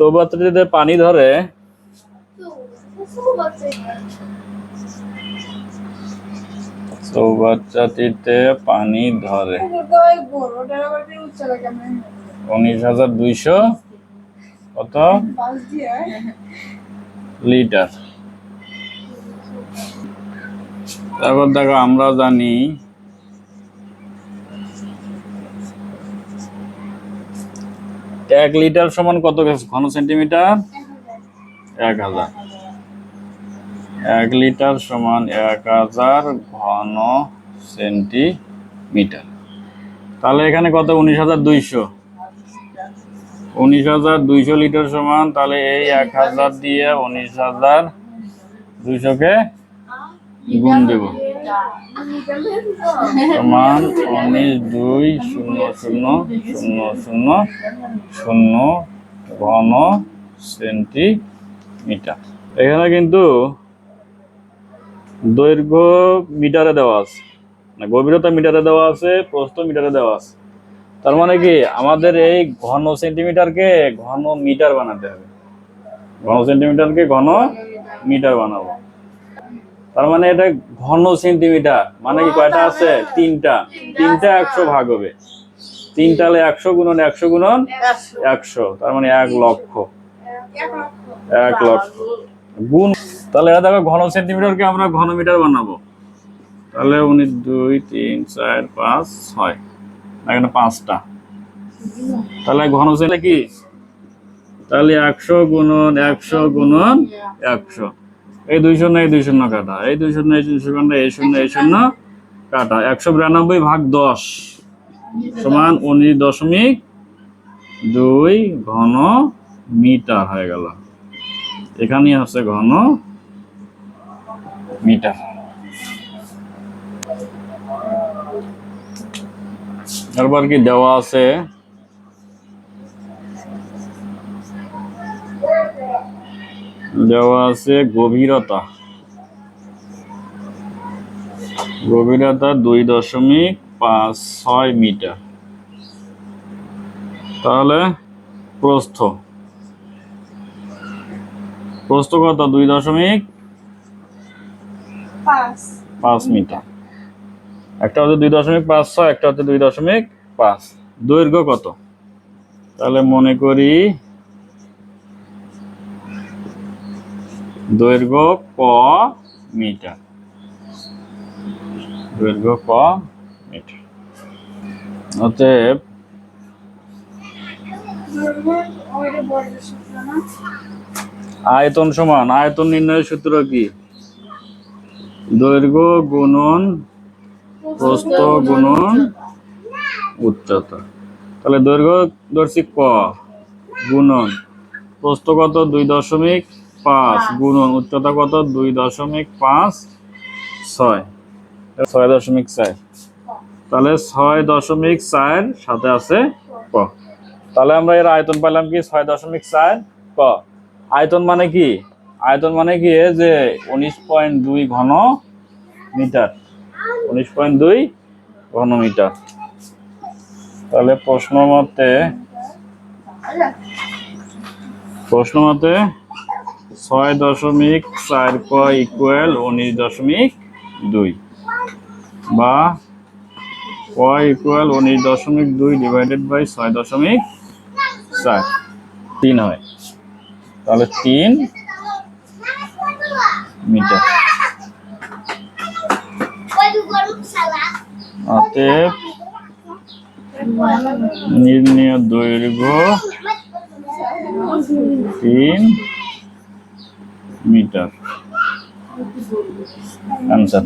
চৌবাচ্চাটিতে পানি ধরে চৌবাচ্চাটিতে পানি ধরে। উনিশ হাজার দুইশো কত? লিটার। তারপর দেখো, আমরা জানি এক লিটার সমান কত ঘন সেন্টিমিটার? এক হাজার। এক লিটার সমান এক হাজার ঘন সেন্টিমিটার। তাহলে এখানে কত? উনিশ হাজার দুইশো। উনিশ হাজার দুইশো লিটার সমান, তাহলে এই এক হাজার দিয়ে উনিশ হাজার দুইশোকে গুণ দেব। সমান উনিশ দুই শূন্য শূন্য শূন্য শূন্য শূন্য ঘন সেন্টিমিটার। এখানে কিন্তু দৈর্ঘ্য মিটারে দেওয়া আছে মানে গভীরতা মিটারে দেওয়া আছে, প্রস্থ মিটারে দেওয়া আছে। তার মানে কি? আমাদের এই ঘন সেন্টিমিটারকে ঘন মিটার বানাতে হবে। ঘন সেন্টিমিটারকে ঘন মিটার বানাবো। তার মানে এটা ঘন সেন্টিমিটার মানে কি কয়টা আছে? তিনটা। তিনটা একশো ভাগ হবে। তিনটা হলে একশো গুণন একশো গুণন একশো। তার মানে এক লক্ষ। এক লক্ষ। গুণ। তাহলে এটা দেখো ঘন সেন্টিমিটারকে আমরা ঘন মিটার বানাবো। তাহলে উনি দুই তিন চার পাঁচ ছয়। এখানে পাঁচটা। তাহলে ঘন সেন্টি কি? তাহলে একশো গুণন একশো গুণন একশো। এই দুই শূন্য এই দুই শূন্য কাটা। এই দুই শূন্য এই দুই শূন্য এই শূন্য এই শূন্য কাটা। একশো বিরানব্বই ভাগ দশ সমান উনিশ দশমিক দুই ঘন মিটার হয়ে গেল। এখানেই আছে ঘন মিটার। তারপর কি দেওয়া আছে? দেওয়া আছে গভীরতা। গভীরতা দুই দশমিক পাঁচ ছয় মিটার। তাহলে প্রস্থ। প্রস্থ কত? দুই দশমিক পাঁচ। মিটার। একটা হচ্ছে দুই দশমিক পাঁচ ছয় একটা হচ্ছে দুই দশমিক পাঁচ। দৈর্ঘ্য কত? তাহলে মনে করি দৈর্ঘ্য ক মিটার। দৈর্ঘ্য ক মিটার। অতএব আয়তন সমান, আয়তন নির্ণয়ের সূত্র কি? দৈর্ঘ্য গুণন প্রস্থ গুণন উচ্চতা। তাহলে দৈর্ঘ্য ধরছি ক গুণন। প্রস্থ কত? দুই দশমিক পাঁচ গুণন উচ্চতা কত? দুই দশমিক পাঁচ ছয়। ছয় দশমিক চার। তাহলে ছয় দশমিক চার সাথে আছে ক। তাহলে আমরা এর আয়তন পাইলাম কি? ছয় দশমিক চার ক। আয়তন মানে কি? আয়তন মানে কি? এ যে উনিশ পয়েন্ট দুই ঘন মিটার। উনিশ পয়েন্ট দুই ঘন মিটার। তাহলে প্রশ্ন মতে প্রশ্ন মতে ছয় দশমিক চার ক ইকুয়াল উনিশ দশমিক দুই বা ক ইকুয়াল উনিশ দশমিক দুই ডিভাইডেড বাই ছয় দশমিক চার। তিন হয়। তাহলে তিন মিটার। অতএব নির্ণয় দৈর্ঘ্য তিন মিটার। আনসার